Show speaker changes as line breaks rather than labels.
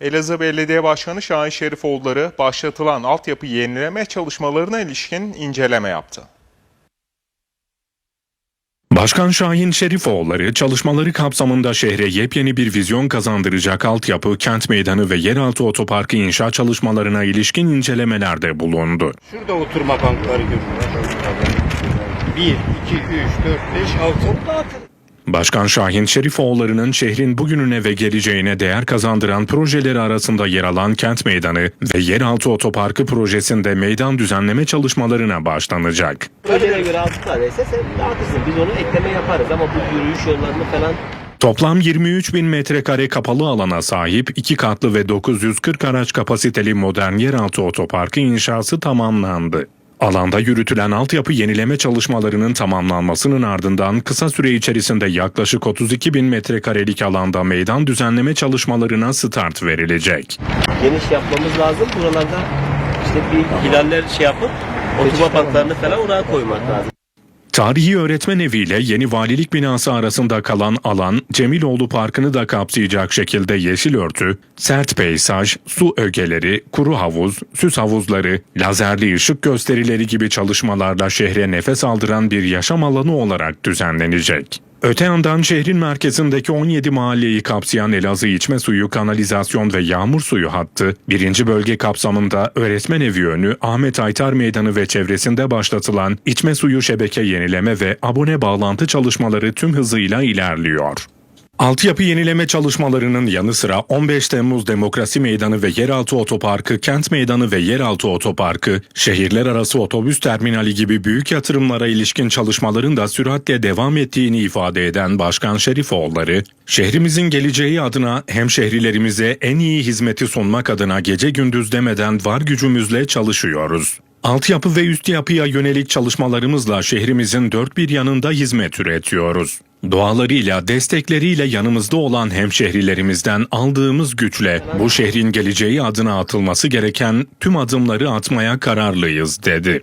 Elazığ Belediye Başkanı Şahin Şerifoğulları başlatılan altyapı yenileme çalışmalarına ilişkin inceleme yaptı.
Başkan Şahin Şerifoğulları çalışmaları kapsamında şehre yepyeni bir vizyon kazandıracak altyapı, kent meydanı ve yeraltı otoparkı inşa çalışmalarına ilişkin incelemelerde bulundu.
Şurada oturma bankları görüyoruz. 1, 2, 3, 4, 5, 6.
Başkan Şahin Şerifoğulları'nın şehrin bugününe ve geleceğine değer kazandıran projeleri arasında yer alan kent meydanı ve yeraltı otoparkı projesinde meydan düzenleme çalışmalarına başlanacak.
Projene göre 6 tane ise sen dağıtırsın. Biz onu ekleme yaparız ama bu yürüyüş yollarını falan
Toplam 23 bin metrekare kapalı alana sahip iki katlı ve 940 araç kapasiteli modern yeraltı otoparkı inşası tamamlandı. Alanda yürütülen altyapı yenileme çalışmalarının tamamlanmasının ardından kısa süre içerisinde yaklaşık 32 bin metrekarelik alanda meydan düzenleme çalışmalarına start verilecek.
geniş yapmamız lazım. Buralarda işte bir hilaller şey yapıp oturma banklarını falan oraya koymak lazım.
Tarihi öğretmen eviyle yeni valilik binası arasında kalan alan Cemiloğlu Parkı'nı da kapsayacak şekilde yeşil örtü, sert peyzaj, su ögeleri, kuru havuz, süs havuzları, lazerli ışık gösterileri gibi çalışmalarla şehre nefes aldıran bir yaşam alanı olarak düzenlenecek. Öte yandan şehrin merkezindeki 17 mahalleyi kapsayan Elazığ içme suyu, kanalizasyon ve yağmur suyu hattı, birinci bölge kapsamında öğretmen evi önü, Ahmet Aytar Meydanı ve çevresinde başlatılan içme suyu şebeke yenileme ve abone bağlantı çalışmaları tüm hızıyla ilerliyor. Altyapı yenileme çalışmalarının yanı sıra 15 Temmuz Demokrasi Meydanı ve Yeraltı Otoparkı, Kent Meydanı ve Yeraltı Otoparkı, şehirler arası otobüs terminali gibi büyük yatırımlara ilişkin çalışmaların da süratle devam ettiğini ifade eden Başkan Şerifoğulları, şehrimizin geleceği adına hemşehrilerimize en iyi hizmeti sunmak adına gece gündüz demeden var gücümüzle çalışıyoruz. Altyapı ve üst yapıya yönelik çalışmalarımızla şehrimizin dört bir yanında hizmet üretiyoruz. Dualarıyla, destekleriyle yanımızda olan hemşehrilerimizden aldığımız güçle bu şehrin geleceği adına atılması gereken tüm adımları atmaya kararlıyız dedi.